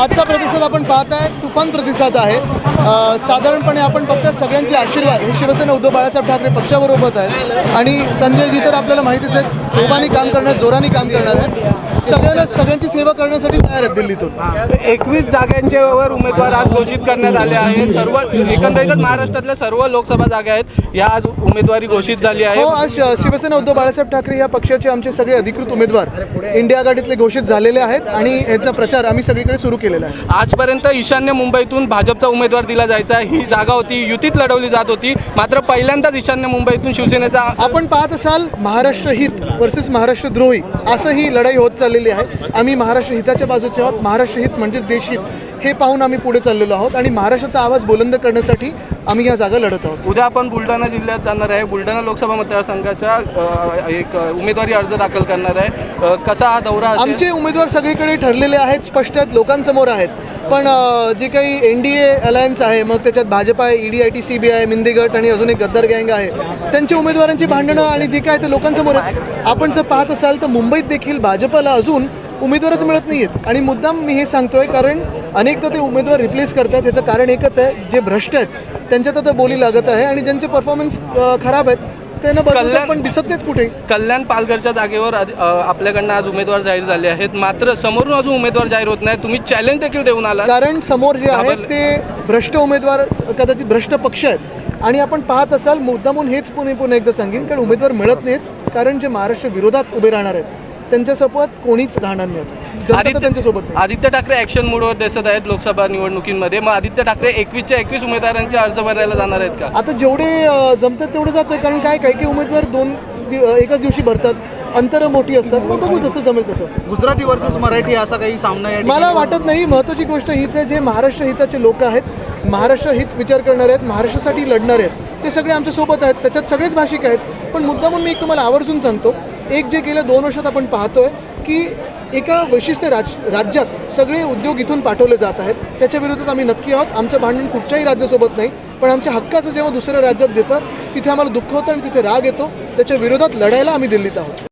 आजचा प्रतिसाद आपण पाहत आहे तुफान प्रतिसाद आहे. साधारणपणे आपण बघता सगळ्यांचे आशीर्वाद. हे शिवसेना उद्धव बाळासाहेब ठाकरे पक्षाबरोबर आहे आणि संजयजी तर आपल्याला माहितीच आहे जोमाने काम करणार जोराने काम करणार आहेत. सगळ्यांना सगळ्यांची सेवा करण्यासाठी तयार आहेत दिल्लीतून. एकवीस जागांच्या वर उमेदवार आज घोषित करण्यात आले आहेत. सर्व एकंदरीतच महाराष्ट्रातल्या सर्व लोकसभा जागा आहेत. या आज उमेदवारी घोषित झाली आहे. हो आज शिवसेना उद्धव बाळासाहेब ठाकरे या पक्षाचे आमचे सगळे अधिकृत उमेदवार इंडिया आघाडीतले घोषित झालेले आहेत. आणि याचा प्रचार आम्ही सगळीकडे सुरू केलेला आहे? आजपर्यंत ईशान्य मुंबईतून भाजपचा उमेदवार दिला जायचा ही जागा होती युतीत लढवली जात होती. मात्र पहिल्यांदाच ईशान्य मुंबईतून शिवसेनेचा आपण पाहत असाल महाराष्ट्र हित वर्सेस महाराष्ट्र द्रोही असं ही लढाई होत चाललेली आहे. आम्ही महाराष्ट्र हिताच्या बाजूचे आहोत. महाराष्ट्र हित म्हणजेच देशहित हे पाहून आम्ही पुढे चाललेलो आहोत आणि महाराष्ट्राचा आवाज बुलंद करण्यासाठी आम्ही या जागा लढत आहोत. उद्या आपण बुलढाणा जिल्ह्यात जाणार आहे. बुलढाणा लोकसभा मतदारसंघाच्या अ, एक उमेदवारी अर्ज दाखल करणार आहे. कसा हा दौरा आमचे उमेदवार सगळीकडे ठरलेले आहेत स्पष्ट आहेत लोकांसमोर आहेत. पण जे काही एन डी ए अलायन्स आहे मग त्याच्यात भाजप आहे ED I T C B I मिंदी गट आणि अजून एक गद्दार गँग आहे. त्यांच्या उमेदवारांची भांडणं आणि जे काय ते लोकांसमोर आहेत. आपण जर पाहत असाल तर मुंबईत देखील भाजपला अजून उमेदवारच मिळत नाही आहेत आणि मुद्दाम मी हे सांगतोय कारण अनेकदा ते उमेदवार रिप्लेस करतात. याचं कारण एकच आहे जे भ्रष्ट आहेत त्यांच्यात आता बोली लागत आहे आणि ज्यांचे परफॉर्मन्स खराब आहेत त्यांना पण दिसत नाहीत कुठे. कल्याण पालघरच्या जागेवर आपल्याकडनं आज उमेदवार जाहीर झाले आहेत. मात्र समोरून अजून उमेदवार जाहीर होत नाही तुम्ही चॅलेंज देखील देऊन आला कारण समोर जे आहेत. ते भ्रष्ट उमेदवार कदाचित भ्रष्ट पक्ष आहेत. आणि आपण पाहत असाल मुद्दामून हेच पुणे पुन्हा एकदा सांगेन कारण उमेदवार मिळत नाहीत कारण जे महाराष्ट्र विरोधात उभे राहणार आहेत त्यांच्यासोबत कोणीच राहणार नाही आता. जनता तर त्यांच्यासोबत नाही. आदित्य ठाकरे ऍक्शन मूडवर दिसत आहेत लोकसभा निवडणुकीमध्ये. मग आदित्य ठाकरे एकवीसच्या एकवीस उमेदवारांचे अर्ज भरायला जाणार आहेत का? आता जेवढे अ, जमतात तेवढं जातोय कारण काय काही काही उमेदवार दोन दि- अ, एकाच दिवशी भरतात. अंतरं मोठी असतात. मग बघू जसं जमेल तसं. गुजराती वर्सेस मराठी असा काही सामना या मला वाटत नाही महत्त्वाची गोष्ट हीच आहे जे महाराष्ट्र हिताचे लोक आहेत महाराष्ट्र हित विचार करणारे आहेत महाराष्ट्रासाठी लढणारे आहेत ते सगळे आमच्यासोबत आहेत त्याच्यात सगळेच भाषिक आहेत. पण मुद्दा म्हणून मी एक तुम्हाला आवर्जून सांगतो एक जे गेल्या दोन वर्षात आपण पाहतोय की एका विशिष्ट राज राज्यात सगळे उद्योग इथून पाठवले जात आहेत. त्याच्या विरोधात आम्ही नक्की आहोत. आमचं भांडण कुठच्याही राज्यासोबत नाही. पण आमच्या हक्काचं जेव्हा दुसऱ्या राज्यात देतं तिथे आम्हाला दुःख होतं आणि तिथे राग येतो. त्याच्या विरोधात लढायला आम्ही दिल्लीत आहोत.